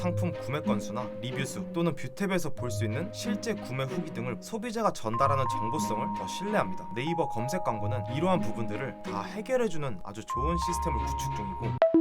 상품 구매 건수나 리뷰 수 또는 뷰탭에서 볼 수 있는 실제 구매 후기 등을 소비자가 전달하는 정보성을 더 신뢰합니다. 네이버 검색 광고는 이러한 부분들을 다 해결해주는 아주 좋은 시스템을 구축 중이고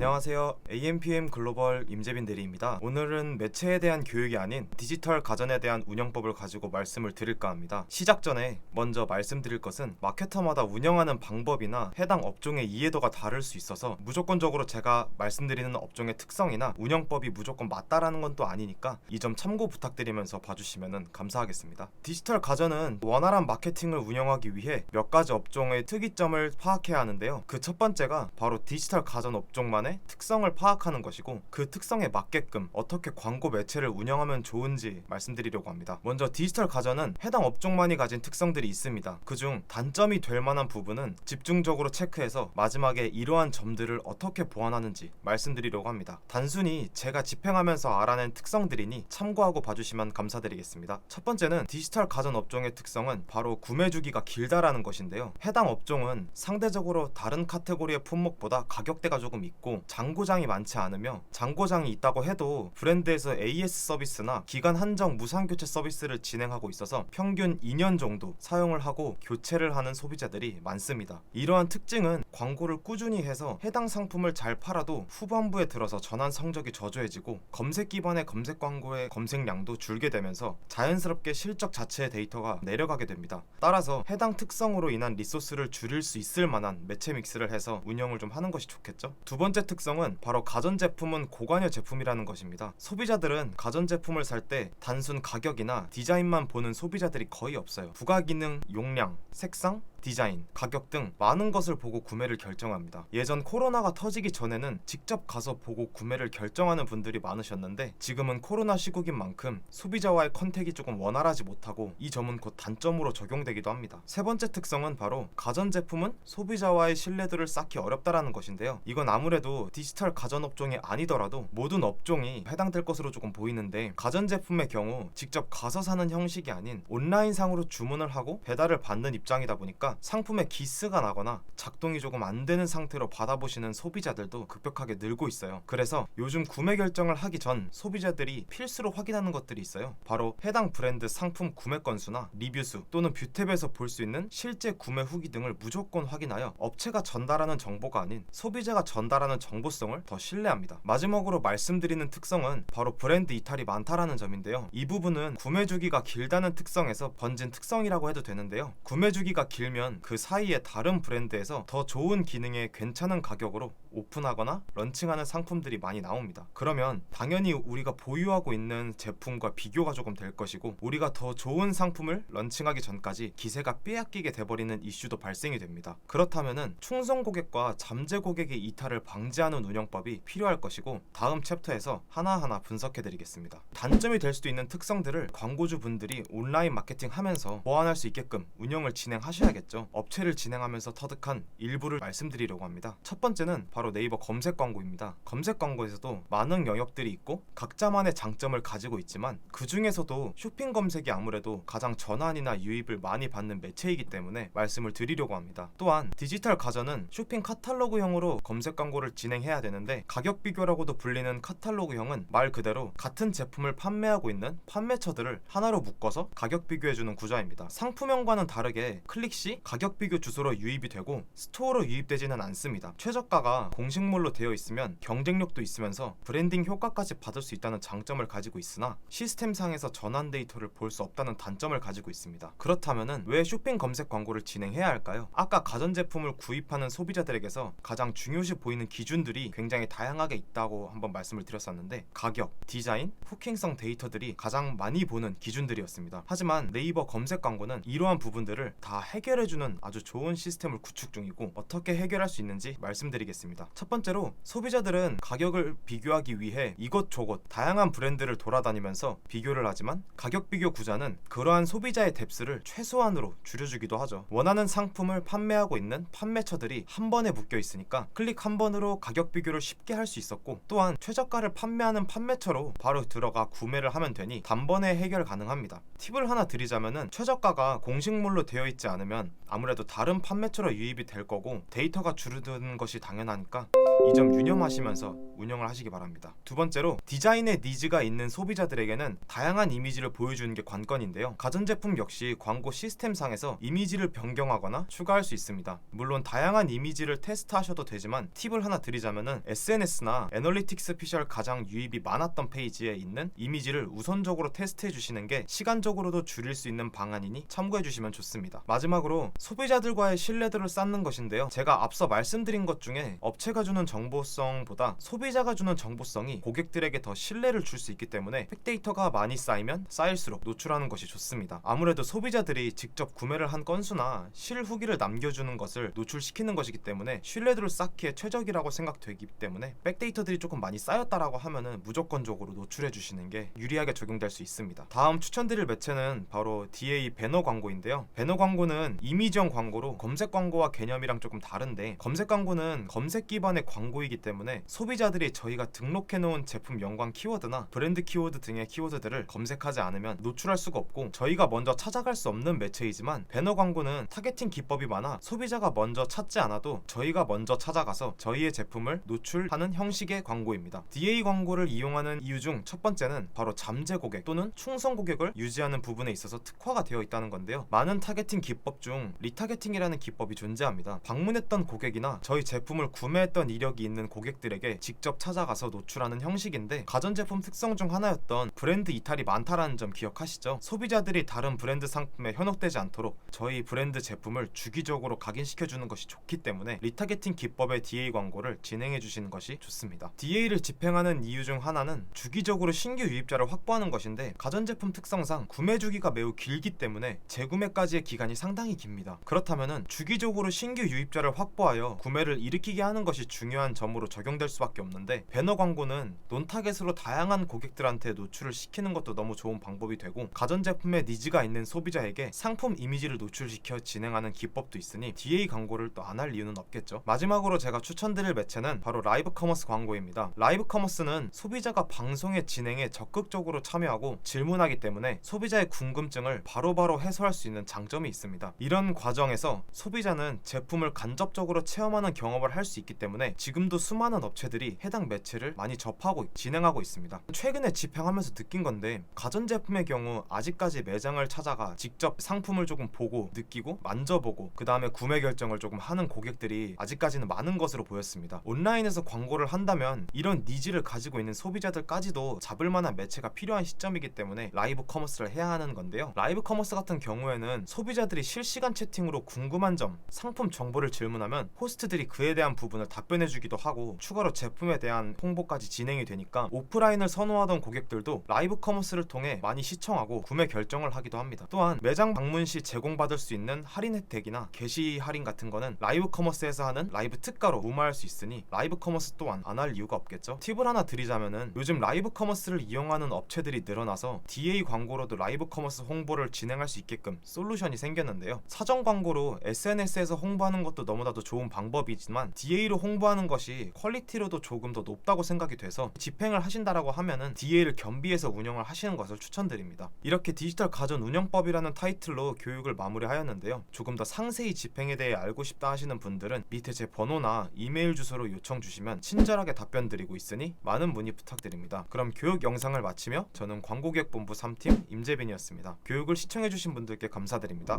안녕하세요. AMPM 글로벌 임재빈 대리입니다. 오늘은 매체에 대한 교육이 아닌 디지털 가전에 대한 운영법을 가지고 말씀을 드릴까 합니다. 시작 전에 먼저 말씀드릴 것은 마케터마다 운영하는 방법이나 해당 업종의 이해도가 다를 수 있어서 무조건적으로 제가 말씀드리는 업종의 특성이나 운영법이 무조건 맞다라는 건 또 아니니까 이 점 참고 부탁드리면서 봐주시면 감사하겠습니다. 디지털 가전은 원활한 마케팅을 운영하기 위해 몇 가지 업종의 특이점을 파악해야 하는데요. 그 첫 번째가 바로 디지털 가전 업종만의 특성을 파악하는 것이고 그 특성에 맞게끔 어떻게 광고 매체를 운영하면 좋은지 말씀드리려고 합니다. 먼저 디지털 가전은 해당 업종만이 가진 특성들이 있습니다. 그중 단점이 될 만한 부분은 집중적으로 체크해서 마지막에 이러한 점들을 어떻게 보완하는지 말씀드리려고 합니다. 단순히 제가 집행하면서 알아낸 특성들이니 참고하고 봐주시면 감사드리겠습니다. 첫 번째는 디지털 가전 업종의 특성은 바로 구매 주기가 길다라는 것인데요. 해당 업종은 상대적으로 다른 카테고리의 품목보다 가격대가 조금 있고 장고장이 많지 않으며 장고장이 있다고 해도 브랜드에서 AS 서비스나 기간 한정 무상 교체 서비스를 진행하고 있어서 평균 2년 정도 사용을 하고 교체를 하는 소비자들이 많습니다. 이러한 특징은 광고를 꾸준히 해서 해당 상품을 잘 팔아도 후반부에 들어서 전환 성적이 저조해지고 검색 기반의 검색 광고의 검색량도 줄게 되면서 자연스럽게 실적 자체의 데이터가 내려가게 됩니다. 따라서 해당 특성으로 인한 리소스를 줄일 수 있을 만한 매체 믹스를 해서 운영을 좀 하는 것이 좋겠죠. 두 번째 특성은 바로 가전제품은 고관여 제품이라는 것입니다. 소비자들은 가전제품을 살 때 단순 가격이나 디자인만 보는 소비자들이 거의 없어요. 부가기능, 용량, 색상, 디자인, 가격 등 많은 것을 보고 구매를 결정합니다. 예전 코로나가 터지기 전에는 직접 가서 보고 구매를 결정하는 분들이 많으셨는데 지금은 코로나 시국인 만큼 소비자와의 컨택이 조금 원활하지 못하고 이 점은 곧 단점으로 적용되기도 합니다. 세 번째 특성은 바로 가전제품은 소비자와의 신뢰도를 쌓기 어렵다라는 것인데요. 이건 아무래도 디지털 가전 업종이 아니더라도 모든 업종이 해당될 것으로 조금 보이는데 가전제품의 경우 직접 가서 사는 형식이 아닌 온라인상으로 주문을 하고 배달을 받는 입장이다 보니까 상품에 기스가 나거나 작동이 조금 안 되는 상태로 받아보시는 소비자들도 급격하게 늘고 있어요. 그래서 요즘 구매 결정을 하기 전 소비자들이 필수로 확인하는 것들이 있어요. 바로 해당 브랜드 상품 구매 건수나 리뷰 수 또는 뷰탭에서 볼 수 있는 실제 구매 후기 등을 무조건 확인하여 업체가 전달하는 정보가 아닌 소비자가 전달하는 정보성을 더 신뢰합니다. 마지막으로 말씀드리는 특성은 바로 브랜드 이탈이 많다라는 점인데요. 이 부분은 구매 주기가 길다는 특성에서 번진 특성이라고 해도 되는데요. 구매 주기가 길면 그 사이에 다른 브랜드에서 더 좋은 기능에 괜찮은 가격으로 오픈하거나 런칭하는 상품들이 많이 나옵니다. 그러면 당연히 우리가 보유하고 있는 제품과 비교가 조금 될 것이고 우리가 더 좋은 상품을 런칭하기 전까지 기세가 빼앗기게 돼버리는 이슈도 발생이 됩니다. 그렇다면은 충성 고객과 잠재 고객의 이탈을 방지하는 운영법이 필요할 것이고 다음 챕터에서 하나하나 분석해 드리겠습니다. 단점이 될 수도 있는 특성들을 광고주 분들이 온라인 마케팅 하면서 보완할 수 있게끔 운영을 진행하셔야겠죠. 업체를 진행하면서 터득한 일부를 말씀드리려고 합니다. 첫 번째는 바로 네이버 검색 광고입니다. 검색 광고에서도 많은 영역들이 있고 각자만의 장점을 가지고 있지만 그 중에서도 쇼핑 검색이 아무래도 가장 전환이나 유입을 많이 받는 매체이기 때문에 말씀을 드리려고 합니다. 또한 디지털 가전은 쇼핑 카탈로그형으로 검색 광고를 진행해야 되는데 가격 비교라고도 불리는 카탈로그형은 말 그대로 같은 제품을 판매하고 있는 판매처들을 하나로 묶어서 가격 비교해주는 구조입니다. 상품형과는 다르게 클릭 시 가격 비교 주소로 유입이 되고 스토어로 유입되지는 않습니다. 최저가가 공식물로 되어 있으면 경쟁력도 있으면서 브랜딩 효과까지 받을 수 있다는 장점을 가지고 있으나 시스템상에서 전환 데이터를 볼 수 없다는 단점을 가지고 있습니다. 그렇다면은 왜 쇼핑 검색 광고를 진행해야 할까요? 아까 가전제품을 구입하는 소비자들에게서 가장 중요시 보이는 기준들이 굉장히 다양하게 있다고 한번 말씀을 드렸었는데 가격, 디자인, 후킹성 데이터들이 가장 많이 보는 기준들이었습니다. 하지만 네이버 검색 광고는 이러한 부분들을 다 해결해주는 아주 좋은 시스템을 구축 중이고 어떻게 해결할 수 있는지 말씀드리겠습니다. 첫 번째로 소비자들은 가격을 비교하기 위해 이곳저곳 다양한 브랜드를 돌아다니면서 비교를 하지만 가격 비교 구자는 그러한 소비자의 뎁스를 최소한으로 줄여주기도 하죠. 원하는 상품을 판매하고 있는 판매처들이 한 번에 묶여 있으니까 클릭 한 번으로 가격 비교를 쉽게 할 수 있었고 또한 최저가를 판매하는 판매처로 바로 들어가 구매를 하면 되니 단번에 해결 가능합니다. 팁을 하나 드리자면은 최저가가 공식물로 되어 있지 않으면 아무래도 다른 판매처로 유입이 될 거고 데이터가 줄어드는 것이 당연 하니까 이 점 유념하시면서 운영을 하시기 바랍니다. 두 번째로 디자인의 니즈가 있는 소비자들에게는 다양한 이미지를 보여주는 게 관건인데요. 가전제품 역시 광고 시스템상에서 이미지를 변경하거나 추가할 수 있습니다. 물론 다양한 이미지를 테스트하셔도 되지만 팁을 하나 드리자면은 SNS나 애널리틱스 피셜 가장 유입이 많았던 페이지에 있는 이미지를 우선적으로 테스트해 주시는 게 시간적으로도 줄일 수 있는 방안이니 참고해 주시면 좋습니다. 마지막으로 소비자들과의 신뢰도를 쌓는 것인데요. 제가 앞서 말씀드린 것 중에 업체가 주는 정보성보다 소비자가 주는 정보성이 고객들에게 더 신뢰를 줄 수 있기 때문에 팩데이터가 많이 쌓이면 쌓일수록 노출하는 것이 좋습니다. 아무래도 소비자들이 직접 구매를 한 건수나 실후기를 남겨주는 것을 노출시키는 것이기 때문에 신뢰도를 쌓기에 최적이라고 생각되기 때문에 백데이터들이 조금 많이 쌓였다라고 하면은 무조건적으로 노출해 주시는 게 유리하게 적용될 수 있습니다. 다음 추천드릴 매체는 바로 DA 배너 광고인데요. 배너 광고는 이미지형 광고로 검색 광고와 개념이랑 조금 다른데 검색 광고는 검색 기반의 광고 이기 때문에 소비자들이 저희가 등록해 놓은 제품 연관 키워드나 브랜드 키워드 등의 키워드들을 검색하지 않으면 노출할 수가 없고 저희가 먼저 찾아갈 수 없는 매체이지만 배너 광고는 타겟팅 기법이 많아 소비자가 먼저 찾지 않아도 저희가 먼저 찾아가서 저희의 제품을 노출하는 형식의 광고입니다. DA 광고를 이용하는 이유 중 첫 번째는 바로 잠재 고객 또는 충성 고객을 유지하는 부분에 있어서 특화가 되어 있다는 건데요. 많은 타겟팅 기법 중 리타겟팅이라는 기법이 존재합니다. 방문했던 고객이나 저희 제품을 구매했던 이력 이 있는 고객들에게 직접 찾아가서 노출하는 형식인데 가전제품 특성 중 하나였던 브랜드 이탈이 많다라는 점 기억하시죠? 소비자들이 다른 브랜드 상품에 현혹되지 않도록 저희 브랜드 제품을 주기적으로 각인시켜주는 것이 좋기 때문에 리타겟팅 기법의 DA 광고를 진행해 주시는 것이 좋습니다. DA를 집행하는 이유 중 하나는 주기적으로 신규 유입자를 확보하는 것인데 가전제품 특성상 구매 주기가 매우 길기 때문에 재구매까지의 기간이 상당히 깁니다. 그렇다면은 주기적으로 신규 유입자를 확보하여 구매를 일으키게 하는 것이 중요 한 점으로 적용될 수밖에 없는데 배너 광고는 논타겟으로 다양한 고객들한테 노출을 시키는 것도 너무 좋은 방법이 되고 가전제품의 니즈가 있는 소비자에게 상품 이미지를 노출시켜 진행하는 기법도 있으니 DA 광고를 또 안 할 이유는 없겠죠. 마지막으로 제가 추천드릴 매체는 바로 라이브 커머스 광고입니다. 라이브 커머스는 소비자가 방송의 진행에 적극적으로 참여하고 질문하기 때문에 소비자의 궁금증을 바로바로 해소할 수 있는 장점이 있습니다. 이런 과정에서 소비자는 제품을 간접적으로 체험하는 경험을 할 수 있기 때문에 지금도 수많은 업체들이 해당 매체를 많이 접하고 진행하고 있습니다. 최근에 집행하면서 느낀 건데 가전제품의 경우 아직까지 매장을 찾아가 직접 상품을 조금 보고 느끼고 만져보고 그 다음에 구매 결정을 조금 하는 고객들이 아직까지는 많은 것으로 보였습니다. 온라인에서 광고를 한다면 이런 니즈를 가지고 있는 소비자들까지도 잡을 만한 매체가 필요한 시점이기 때문에 라이브 커머스를 해야 하는 건데요. 라이브 커머스 같은 경우에는 소비자들이 실시간 채팅으로 궁금한 점, 상품 정보를 질문하면 호스트들이 그에 대한 부분을 답변해주기 도 하고 추가로 제품에 대한 홍보까지 진행이 되니까 오프라인을 선호하던 고객들도 라이브 커머스를 통해 많이 시청하고 구매 결정을 하기도 합니다. 또한 매장 방문 시 제공받을 수 있는 할인 혜택이나 게시 할인 같은 거는 라이브 커머스에서 하는 라이브 특가로 무마할 수 있으니 라이브 커머스 또한 안 할 이유가 없겠죠. 팁을 하나 드리자면은 요즘 라이브 커머스를 이용하는 업체들이 늘어나서 DA 광고로도 라이브 커머스 홍보를 진행할 수 있게끔 솔루션이 생겼는데요. 사전 광고로 SNS에서 홍보하는 것도 너무나도 좋은 방법이지만 DA로 홍보하는 것이 퀄리티로도 조금 더 높다고 생각이 돼서 집행을 하신다라고 하면은 DA를 겸비해서 운영을 하시는 것을 추천드립니다. 이렇게 디지털 가전 운영법이라는 타이틀로 교육을 마무리하였는데요. 조금 더 상세히 집행에 대해 알고 싶다 하시는 분들은 밑에 제 번호나 이메일 주소로 요청 주시면 친절하게 답변 드리고 있으니 많은 문의 부탁드립니다. 그럼 교육 영상을 마치며 저는 광고기획본부 3팀 임재빈이었습니다. 교육을 시청해주신 분들께 감사드립니다.